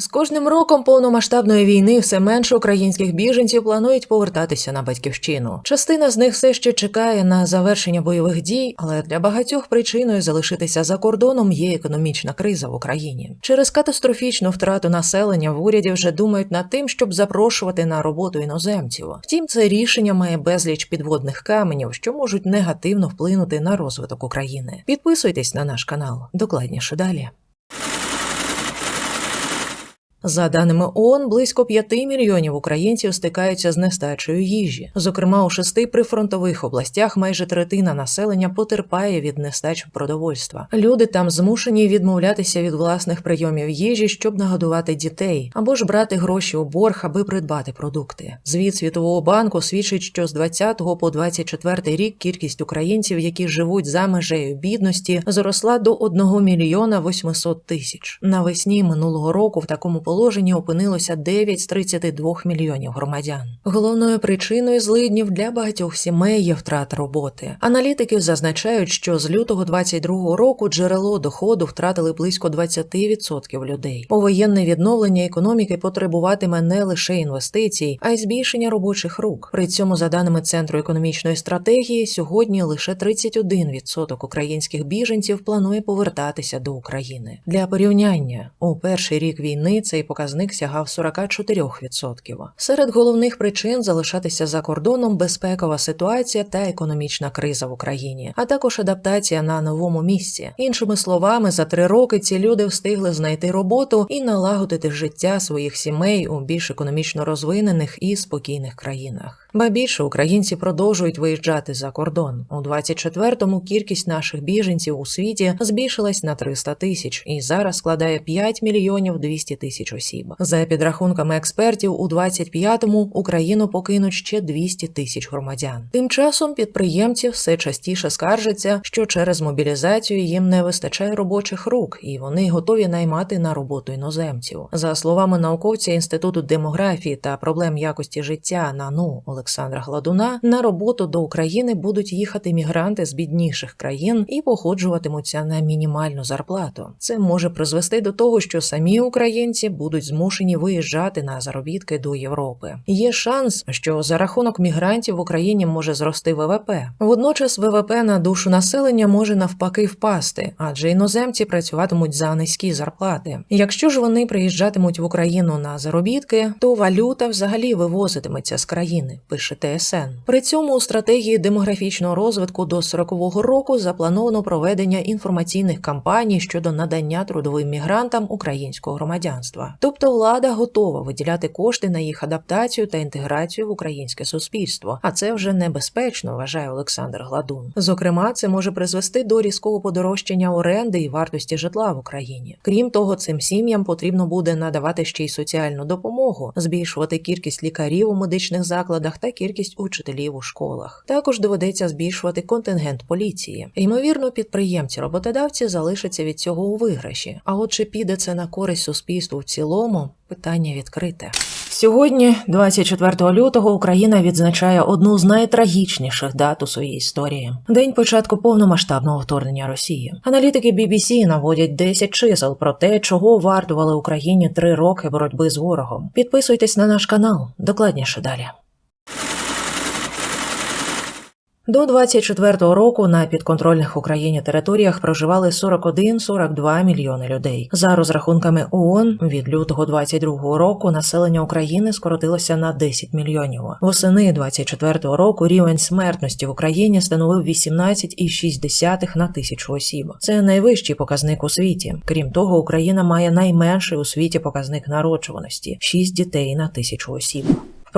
З кожним роком повномасштабної війни все менше українських біженців планують повертатися на батьківщину. Частина з них все ще чекає на завершення бойових дій, але для багатьох причиною залишитися за кордоном є економічна криза в Україні. Через катастрофічну втрату населення в уряді вже думають над тим, щоб запрошувати на роботу іноземців. Втім, це рішення має безліч підводних каменів, що можуть негативно вплинути на розвиток України. Підписуйтесь на наш канал. Докладніше далі. За даними ООН, близько 5 мільйонів українців стикаються з нестачею їжі. Зокрема, у шести прифронтових областях майже третина населення потерпає від нестачі продовольства. Люди там змушені відмовлятися від власних прийомів їжі, щоб нагодувати дітей, або ж брати гроші у борг, аби придбати продукти. Звіт Світового банку свідчить, що з 20 по 24 рік кількість українців, які живуть за межею бідності, зросла до 1 мільйона 800 тисяч. Навесні минулого року в такому положенні опинилося 9 з 32 мільйонів громадян. Головною причиною злиднів для багатьох сімей є втрата роботи. Аналітики зазначають, що з лютого 22 року джерело доходу втратили близько 20% людей. Повоєнне відновлення економіки потребуватиме не лише інвестицій, а й збільшення робочих рук. При цьому, за даними центру економічної стратегії, сьогодні лише 31% українських біженців планує повертатися до України. Для порівняння у перший рік війни цей показник сягав 44%. Серед головних причин залишатися за кордоном безпекова ситуація та економічна криза в Україні, а також адаптація на новому місці. Іншими словами, за три роки ці люди встигли знайти роботу і налагодити життя своїх сімей у більш економічно розвинених і спокійних країнах. Ба більше українці продовжують виїжджати за кордон. У 24-му кількість наших біженців у світі збільшилась на 300 тисяч і зараз складає 5 мільйонів 200 тисяч осіб. За підрахунками експертів, у 25-му Україну покинуть ще 200 тисяч громадян. Тим часом підприємці все частіше скаржаться, що через мобілізацію їм не вистачає робочих рук, і вони готові наймати на роботу іноземців. За словами науковця інституту демографії та проблем якості життя НАНУ Олександра Гладуна, на роботу до України будуть їхати мігранти з бідніших країн і походжуватимуться на мінімальну зарплату. Це може призвести до того, що самі українці будуть змушені виїжджати на заробітки до Європи. Є шанс, що за рахунок мігрантів в Україні може зрости ВВП. Водночас ВВП на душу населення може навпаки впасти, адже іноземці працюватимуть за низькі зарплати. Якщо ж вони приїжджатимуть в Україну на заробітки, то валюта взагалі вивозитиметься з країни. Пише ТСН. При цьому у стратегії демографічного розвитку до 40-го року заплановано проведення інформаційних кампаній щодо надання трудовим мігрантам українського громадянства. Тобто влада готова виділяти кошти на їх адаптацію та інтеграцію в українське суспільство. А це вже небезпечно, вважає Олександр Гладун. Зокрема, це може призвести до різкого подорожчання оренди і вартості житла в Україні. Крім того, цим сім'ям потрібно буде надавати ще й соціальну допомогу, збільшувати кількість лікарів у медичних закладах та кількість учителів у школах. Також доведеться збільшувати контингент поліції. Ймовірно, підприємці-роботодавці залишаться від цього у виграші. А от чи піде це на користь суспільству в цілому? Питання відкрите. Сьогодні, 24 лютого, Україна відзначає одну з найтрагічніших дат у своїй історії день початку повномасштабного вторгнення Росії. Аналітики BBC наводять 10 чисел про те, чого вартували Україні три роки боротьби з ворогом. Підписуйтесь на наш канал. Докладніше далі. До 24-го року на підконтрольних Україні територіях проживали 41-42 мільйони людей. За розрахунками ООН, від лютого 22-го року населення України скоротилося на 10 мільйонів. Восени 24-го року рівень смертності в Україні становив 18,6 на тисячу осіб. Це найвищий показник у світі. Крім того, Україна має найменший у світі показник народжуваності 6 дітей на тисячу осіб.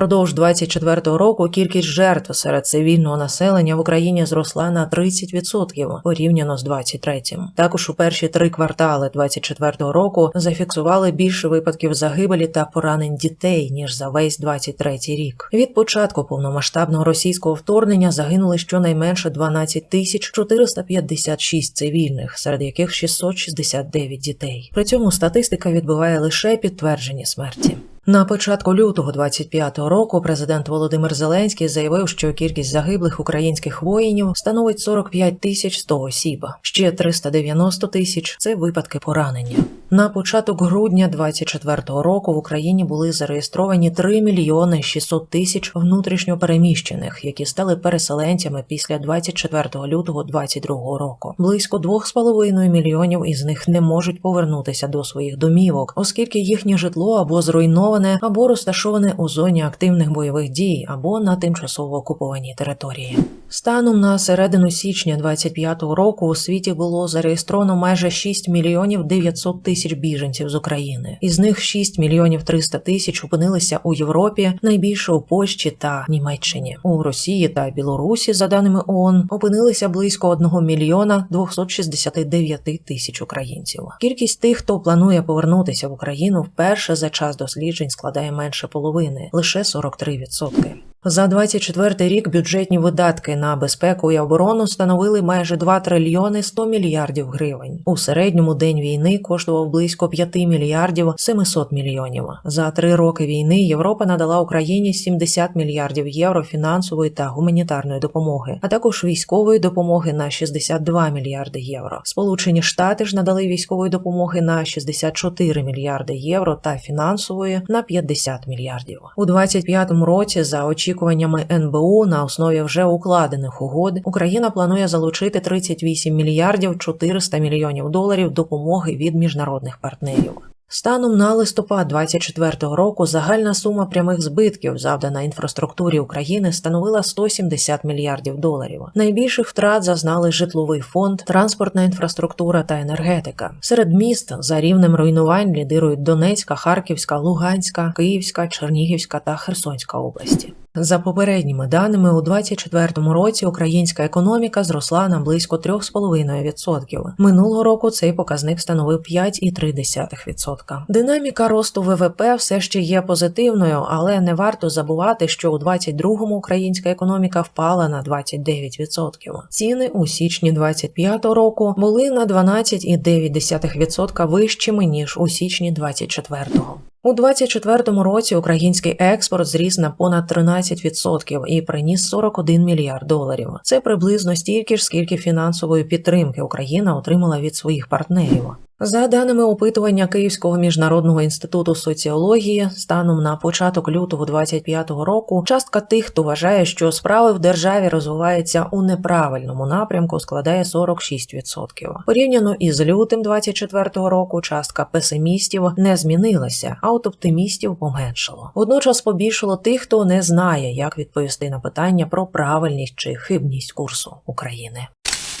Впродовж 24-го року кількість жертв серед цивільного населення в Україні зросла на 30% порівняно з 23-м. Також у перші три квартали 24-го року зафіксували більше випадків загибелі та поранень дітей ніж за весь 23-й рік. Від початку повномасштабного російського вторгнення загинули щонайменше 12 тисяч 456 цивільних, серед яких 669 дітей. При цьому статистика відбиває лише підтверджені смерті. На початку лютого 25-го року президент Володимир Зеленський заявив, що кількість загиблих українських воїнів становить 45 тисяч 100 осіб. Ще 390 тисяч це випадки поранення. На початок грудня 24-го року в Україні були зареєстровані 3 мільйони 600 тисяч внутрішньо переміщених, які стали переселенцями після 24 лютого 22 року. Близько 2,5 мільйонів із них не можуть повернутися до своїх домівок, оскільки їхнє житло або зруйноване, або розташоване у зоні активних бойових дій, або на тимчасово окупованій території. Станом на середину січня 25-го року у світі було зареєстровано майже 6 мільйонів 900 тисяч біженців з України. Із них 6 мільйонів 300 тисяч опинилися у Європі, найбільше у Польщі та Німеччині. У Росії та Білорусі, за даними ООН, опинилися близько 1 мільйона 269 тисяч українців. Кількість тих, хто планує повернутися в Україну, вперше за час досліджень складає менше половини лише 43%. За 24 рік бюджетні видатки на безпеку і оборону становили майже 2 трильйони 100 мільярдів гривень. У середньому день війни коштував близько 5 мільярдів 700 мільйонів. За три роки війни Європа надала Україні 70 мільярдів євро фінансової та гуманітарної допомоги, а також військової допомоги на 62 мільярди євро. Сполучені Штати ж надали військової допомоги на 64 мільярди євро та фінансової на 50 мільярдів. У 25-му році за очі очікуваннями НБУ на основі вже укладених угод Україна планує залучити 38 мільярдів 400 мільйонів доларів допомоги від міжнародних партнерів. Станом на листопад 24-го року загальна сума прямих збитків, завдана інфраструктурі України, становила 170 мільярдів доларів. Найбільших втрат зазнали житловий фонд, транспортна інфраструктура та енергетика. Серед міст за рівнем руйнувань лідирують Донецька, Харківська, Луганська, Київська, Чернігівська та Херсонська області. За попередніми даними, у 2024 році українська економіка зросла на близько 3,5%. Минулого року цей показник становив 5,3%. Динаміка росту ВВП все ще є позитивною, але не варто забувати, що у 2022 українська економіка впала на 29%. Ціни у січні 2025 року були на 12,9% вищими ніж у січні 2024. У 2024 році український експорт зріс на понад 13% і приніс 41 мільярд доларів. Це приблизно стільки ж, скільки фінансової підтримки Україна отримала від своїх партнерів. За даними опитування Київського міжнародного інституту соціології, станом на початок лютого 25-го року, частка тих, хто вважає, що справи в державі розвиваються у неправильному напрямку, складає 46%. Порівняно із лютим 24-го року, частка песимістів не змінилася, а от оптимістів поменшало. Водночас побільшало тих, хто не знає, як відповісти на питання про правильність чи хибність курсу України.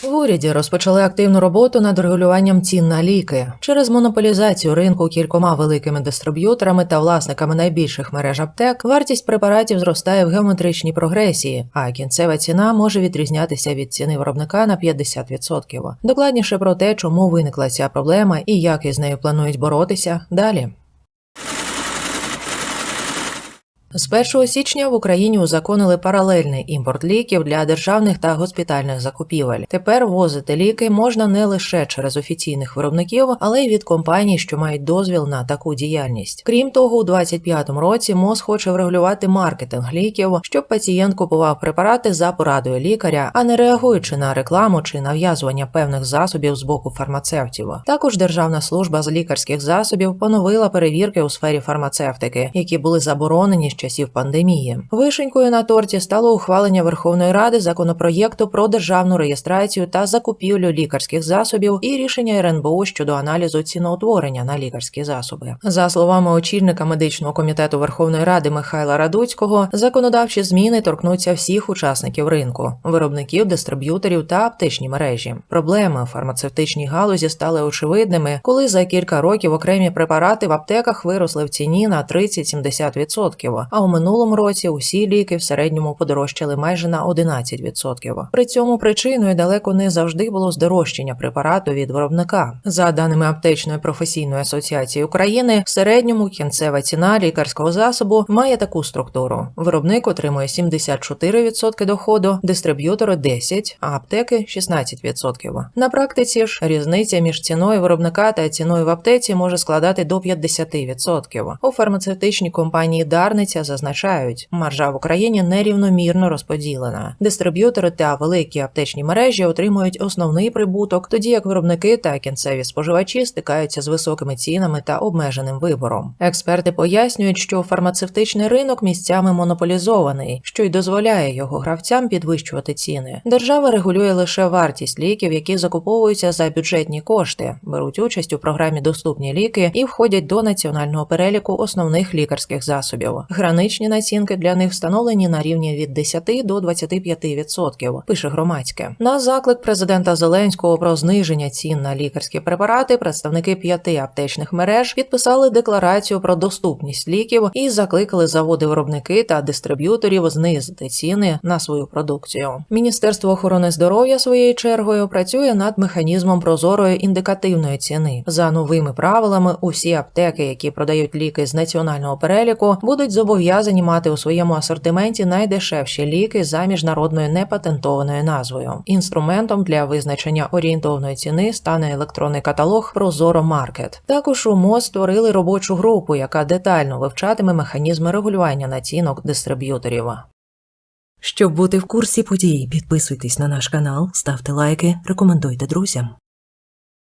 В уряді розпочали активну роботу над регулюванням цін на ліки через монополізацію ринку кількома великими дистриб'юторами та власниками найбільших мереж аптек. Вартість препаратів зростає в геометричній прогресії, а кінцева ціна може відрізнятися від ціни виробника на 50%. Докладніше про те, чому виникла ця проблема і як із нею планують боротися далі. З 1 січня в Україні узаконили паралельний імпорт ліків для державних та госпітальних закупівель. Тепер возити ліки можна не лише через офіційних виробників, але й від компаній, що мають дозвіл на таку діяльність. Крім того, у 2025 році МОЗ хоче врегулювати маркетинг ліків, щоб пацієнт купував препарати за порадою лікаря, а не реагуючи на рекламу чи нав'язування певних засобів з боку фармацевтів. Також Державна служба з лікарських засобів поновила перевірки у сфері фармацевтики, які були заборонені часів пандемії. Вишенькою на торті стало ухвалення Верховної Ради законопроєкту про державну реєстрацію та закупівлю лікарських засобів і рішення РНБО щодо аналізу ціноутворення на лікарські засоби. За словами очільника медичного комітету Верховної Ради Михайла Радуцького, законодавчі зміни торкнуться всіх учасників ринку, виробників, дистриб'юторів та аптечні мережі. Проблеми в фармацевтичній галузі стали очевидними, коли за кілька років окремі препарати в аптеках виросли в ціні на 30-70%, а у минулому році усі ліки в середньому подорожчали майже на 11%. При цьому причиною далеко не завжди було здорожчання препарату від виробника. За даними аптечної професійної асоціації України, в середньому кінцева ціна лікарського засобу має таку структуру: виробник отримує 74% доходу, дистриб'ютори 10%, а аптеки 16%. На практиці ж різниця між ціною виробника та ціною в аптеці може складати до 50%. У фармацевтичній компанії Дарниця зазначають, маржа в Україні нерівномірно розподілена. Дистриб'ютори та великі аптечні мережі отримують основний прибуток, тоді як виробники та кінцеві споживачі стикаються з високими цінами та обмеженим вибором. Експерти пояснюють, що фармацевтичний ринок місцями монополізований, що й дозволяє його гравцям підвищувати ціни. Держава регулює лише вартість ліків, які закуповуються за бюджетні кошти, беруть участь у програмі Доступні ліки і входять до національного переліку основних лікарських засобів. Граничні націнки для них встановлені на рівні від 10 до 25%, пише громадське. На заклик президента Зеленського про зниження цін на лікарські препарати представники п'яти аптечних мереж підписали декларацію про доступність ліків і закликали заводи-виробники та дистриб'юторів знизити ціни на свою продукцію. Міністерство охорони здоров'я своєю чергою працює над механізмом прозорої індикативної ціни. За новими правилами, усі аптеки, які продають ліки з національного переліку, будуть зобов'язані мати у своєму асортименті найдешевші ліки за міжнародною непатентованою назвою. Інструментом для визначення орієнтовної ціни стане електронний каталог Прозоро Маркет. Також у МОЗ створили робочу групу, яка детально вивчатиме механізми регулювання націнок дистриб'юторів. Щоб бути в курсі подій, підписуйтесь на наш канал, ставте лайки, рекомендуйте друзям.